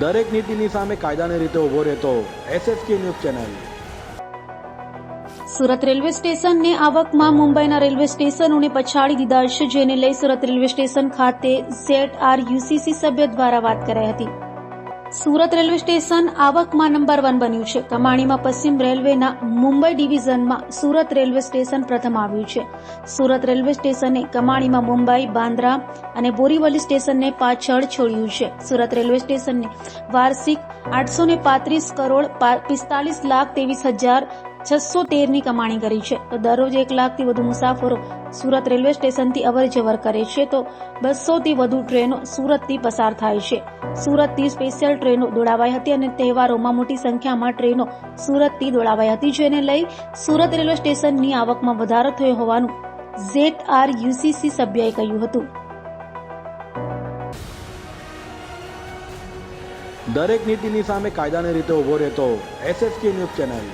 દરેક નીતિની સામે કાયદાની રીતે ઊભો રહેતો SSK news channel. Surat railway સ્ટેશનને આવકમાં મુંબઈના રેલવે સ્ટેશનોને પછાડી દીધા છે, જેને લઈ સુરત રેલવે સ્ટેશન ખાતે ઝેડ આર યુસીસી સભ્ય દ્વારા વાત કરાઈ હતી. સુરત રેલવે સ્ટેશન આવકમાં નંબર વન બન્યું છે. કમાણીમાં પશ્ચિમ રેલવેના મુંબઈ ડિવિઝનમાં સુરત રેલવે સ્ટેશન પ્રથમ આવ્યું છે. સુરત રેલવે સ્ટેશને કમાણીમાં મુંબઈ, બાંદ્રા અને બોરીવલી સ્ટેશનને પાછળ છોડ્યું છે. સુરત રેલવે સ્ટેશનને વાર્ષિક આઠસો પાંત્રીસ કરોડ પિસ્તાલીસ લાખ ત્રેવીસ હજાર છસો તેરની કમાણી કરી છે. તો દરરોજ એક લાખથી વધુ મુસાફરો સુરત રેલવે સ્ટેશનથી અવર જવર કરે છે, તો બસોથી વધુ ટ્રેનો સુરતથી પસાર થાય છે. સુરતથી સ્પેશિયલ ટ્રેનો દોડાવાઈ હતી અને તહેવારોમાં મોટી સંખ્યામાં ટ્રેનો સુરતથી દોડાવાઈ હતી, જેને લઈ સુરત રેલવે સ્ટેશનની આવકમાં વધારો થયો હોવાનું ઝેડ આર યુસીસી સભ્યએ કહ્યું હતું. દરેક નીતિની સામે કાયદાની રીતે ઊભો રહેતો એસએસકે ન્યૂઝ ચેનલ.